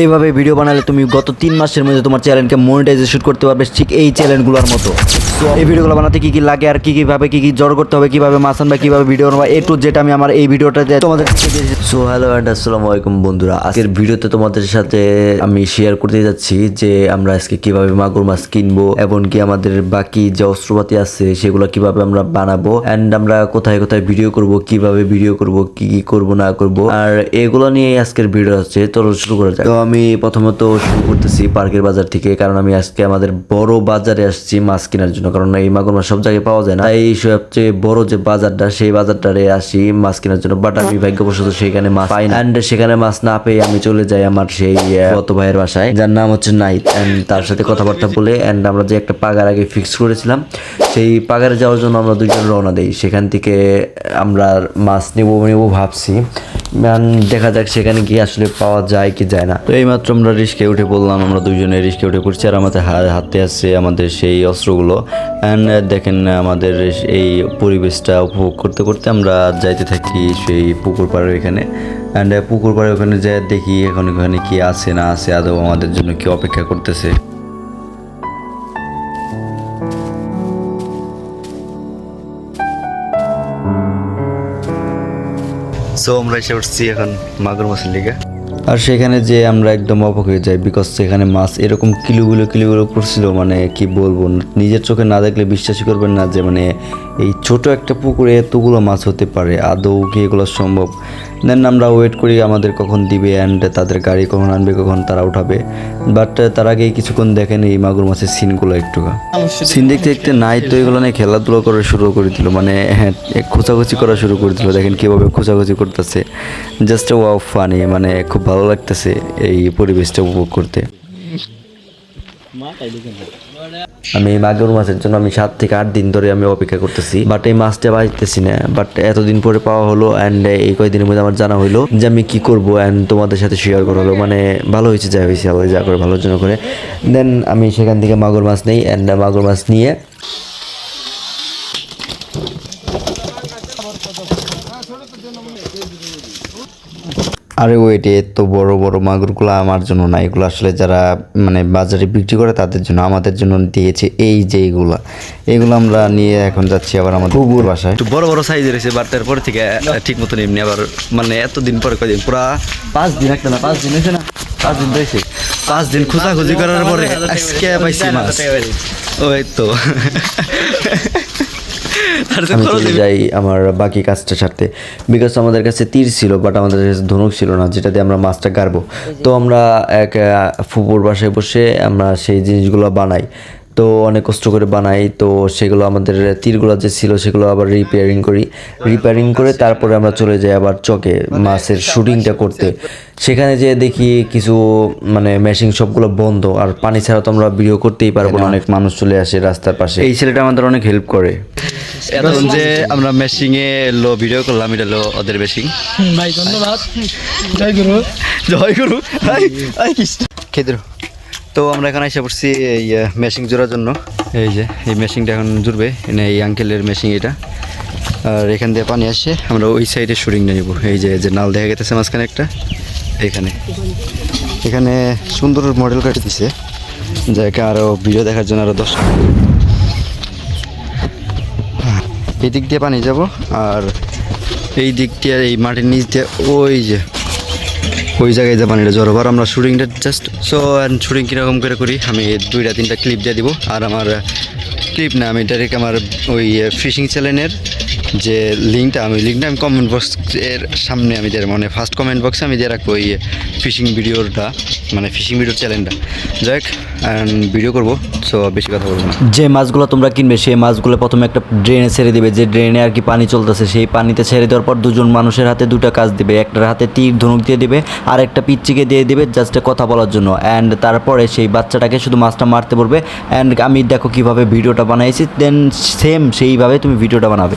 এইভাবে ভিডিও বানালে তুমি গত তিন মাসের মধ্যে তোমার চ্যানেলকে মনিটাইজেশন করতে পারবে, ঠিক এই চ্যানেলগুলোর মতো। এই ভিডিওগুলো বানাতে কি কি লাগে আর কি কীভাবে কি কি জড় করতে হবে, কীভাবে মাছ আনবা, কীভাবে ভিডিও বানাবা, এ টু যেটা আমি আমার এই ভিডিওটাতে তোমাদের সো হ্যালো অ্যান্ড আসসালামু আলাইকুম বন্ধুরা। আজকের ভিডিওতে তোমাদের সাথে আমি শেয়ার করতে যাচ্ছি যে আমরা আজকে কীভাবে মাগুর মাছ কিনবো এবং কি আমাদের বাকি যে অস্ত্রপাতি আছে, সেগুলো কীভাবে আমরা বানাবো অ্যান্ড আমরা কোথায় কোথায় ভিডিও করব, কীভাবে ভিডিও করব, কি কি করব, না করব, আর এগুলো নিয়ে আজকের ভিডিও হচ্ছে। চলো, শুরু করা যাক। তো আমি প্রথমত শুরু করতেছি পার্কের বাজার থেকে, কারণ আমি আজকে আমাদের বড় বাজারে আসছি মাছ কেনার জন্য। কারণ এই মাগুর মাছ সব জায়গায় পাওয়া যায় না। তাই এই সবচেয়ে বড় যে বাজারটা, সেই বাজারটারে আসি মাছ কেনার জন্য। বাট আমি ভাগ্যবশত সেখানে মাছ পাই না। অ্যান্ড সেখানে মাছ না পেয়ে আমি চলে যাই আমার সেই গত ভাইয়ের বাসায়। যার নাম হচ্ছে নাইট অ্যান্ড তার সাথে কথাবার্তা বলে অ্যান্ড আমরা যে একটা পাগার আগে ফিক্স করেছিলাম, সেই পাগারে যাওয়ার জন্য আমরা দুজন রওনা দিই। সেখান থেকে আমরা মাছ নেব নেব ভাবছি। দেখা যাক সেখানে গিয়ে আসলে পাওয়া যায় কি যায় না। তো এইমাত্র আমরা রিস্কে উঠে পড়লাম, আমরা দুজনে রিস্কে উঠে পড়ছি আর আমাদের হাতে আছে আমাদের সেই অস্ত্রগুলো। অ্যান্ড দেখেন আমাদের এই পরিবেশটা উপভোগ করতে করতে আমরা যাইতে থাকি সেই পুকুর পাড়ের এখানে। অ্যান্ড পুকুর পাড়ে ওখানে যাই দেখি এখন ওখানে কি আছে না আছে, আদৌ আমাদের জন্য কি অপেক্ষা করতেছে। সো আমরা এসে উঠছি এখন মাগুর মাছের লিগে। আর সেখানে যে আমরা একদম অবাক হয়ে যাই বিকজ সেখানে মাছ এরকম কিলোগুলো কিলোগুলো করছিল মানে কি বলব, নিজের চোখে না দেখলে বিশ্বাসই করবেন না যে মানে এই ছোট একটা পুকুরে এতগুলো মাছ হতে পারে, আদৌ কি এগুলো সম্ভব? দেন আমরা ওয়েট করি আমাদের কখন দিবে অ্যান্ড তাদের গাড়ি কখন আনবে, কখন তারা উঠাবে। বাট তার আগে কিছুক্ষণ দেখেন এই মাগুর মাছের সিনগুলো একটু। সিন দেখতে দেখতে নাই তো এগুলো নিয়ে খেলাধুলো করা শুরু করে দিল মানে হ্যাঁ খোঁচাখুচি করা শুরু করে দিল। দেখেন কীভাবে খোঁচাখুচি করতেছে। জাস্ট ওয়াও ফানি মানে খুব ভালো লাগতেছে এই পরিবেশটা উপভোগ করতে। আমি এই মাগুর মাছের জন্য আমি সাত থেকে আট দিন ধরে আমি অপেক্ষা করতেছি। বাট এই মাছটা পাইতেছি না। বাট এতদিন পরে পাওয়া হলো অ্যান্ড এই কয়েকদিনের মধ্যে আমার জানা হলো যে আমি কি করব অ্যান্ড তোমাদের সাথে শেয়ার করা হলো। মানে ভালো হয়েছে, যা হয়েছে, আল্লাহ যা করে ভালোর জন্য করে। দেন আমি সেখান থেকে মাগুর মাছ নেই অ্যান্ড মাগুর মাছ নিয়ে আরে ওয়েট এত বড় বড় মাগুরগুলো আমার জন্য না। এগুলো আসলে যারা মানে বাজারে বিক্রি করে তাদের জন্য, আমাদের জন্য দিয়েছে এই যে এইগুলো এগুলো আমরা নিয়ে এখন যাচ্ছি আবার আমাদের কুকুর বাসায়। একটু বড় বড় সাইজের হয়েছে, বাট তারপর থেকে ঠিক মতন এমনি আবার মানে এতদিন পরে কয়দিন, পুরা পাঁচ দিন, একটা না, পাঁচ দিন না? পাঁচ দিন রয়েছে পাঁচ দিন খোঁজাখুঁজি করার পরে আজকে পাইছি মাছ। ওই তো। আমি চলে যাই আমার বাকি কাজটা ছাড়তে বিকজ আমাদের কাছে তীর ছিল বাট আমাদের কাছে ধনুক ছিল না যেটা দিয়ে আমরা মাছটা গাড়বো। তো আমরা এক আহ, ফুপুর বাসায় বসে আমরা সেই জিনিসগুলো বানাই। তো অনেক কষ্ট করে বানাই। তো সেগুলো আমাদের তীরগুলো যে ছিল সেগুলো আবার রিপেয়ারিং করি। রিপেয়ারিং করে তারপরে আমরা চলে যাই আবার চকে মাছের শুটিংটা করতে। সেখানে যে দেখি কিছু মানে মেশিন সবগুলো বন্ধ। আর পানি ছাড়া তো আমরা ভিডিও করতেই পারব না। অনেক মানুষ চলে আসে রাস্তার পাশে। এই ছেলেটা আমাদের অনেক হেল্প করে। এতক্ষণ যে আমরা মেশিং এ লো ভিডিও করলাম এটা লো ওদের মেশিং ভাই ধন্যবাদ। জয় গুরু। জয় গুরু। খেদ্র। তো আমরা এখানে এসে পড়ছি এই মেশিং জোড়ার জন্য। এই যে, এই মেশিংটা এখন জুড়বে। এনে এই আঙ্কেলের মেশিং এটা। আর এখান দিয়ে পানি আসছে। আমরা ওই সাইডে শুটিংটা নিব। এই যে যে নাল দেখা গেতেছে মাঝখানে একটা। এখানে। এখানে সুন্দর মডেল কাটি দিছে। যাকে আরও ভিডিও দেখার জন্য আরও দশ এই দিক দিয়ে পানি যাব। আর এই দিক দিয়ে, এই মাটির নিচ দিয়ে, ওই যে ওই জায়গায় যে পানিটা জড়ো হবার, আমরা শুটিংটা জাস্ট সো অ্যান্ড শুটিং কীরকম করে করি, আমি দুইটা, তিনটা ক্লিপ দিয়ে দিব। আর আমার ক্লিপ না, আমি ডাইরেক্ট আমার ওই ফিশিং চ্যানেলের যে লিঙ্কটা আমি লিঙ্কটা আমি কমেন্ট বক্সের সামনে আমি দিয়ে মানে ফার্স্ট কমেন্ট বক্সে আমি দিয়ে রাখব ওই ফিশিং ভিডিওটা মানে ফিশিং ভিডিওর চ্যানেলটা যাক অ্যান্ড ভিডিও করব সো বেশি কথা বলব না। যে মাছগুলো তোমরা কিনবে, সেই মাছগুলো প্রথমে একটা ড্রেনে ছেড়ে দিবে। যে ড্রেনে আর কি পানি চলতেছে, সেই পানিতে ছেড়ে দেওয়ার পর দুজন মানুষের হাতে দুটো কাজ দিবে। একটার হাতে তীর, ধনুক দিয়ে দিবে, আর একটা পিচ্চিকে দিয়ে দিবে জাস্ট কথা বলার জন্য। অ্যান্ড তারপরে সেই বাচ্চাটাকে শুধু মাছটা মারতে পড়বে অ্যান্ড আমি দেখো কীভাবে ভিডিওটা বানাইছি দেন সেম সেইভাবে তুমি ভিডিওটা বানাবে।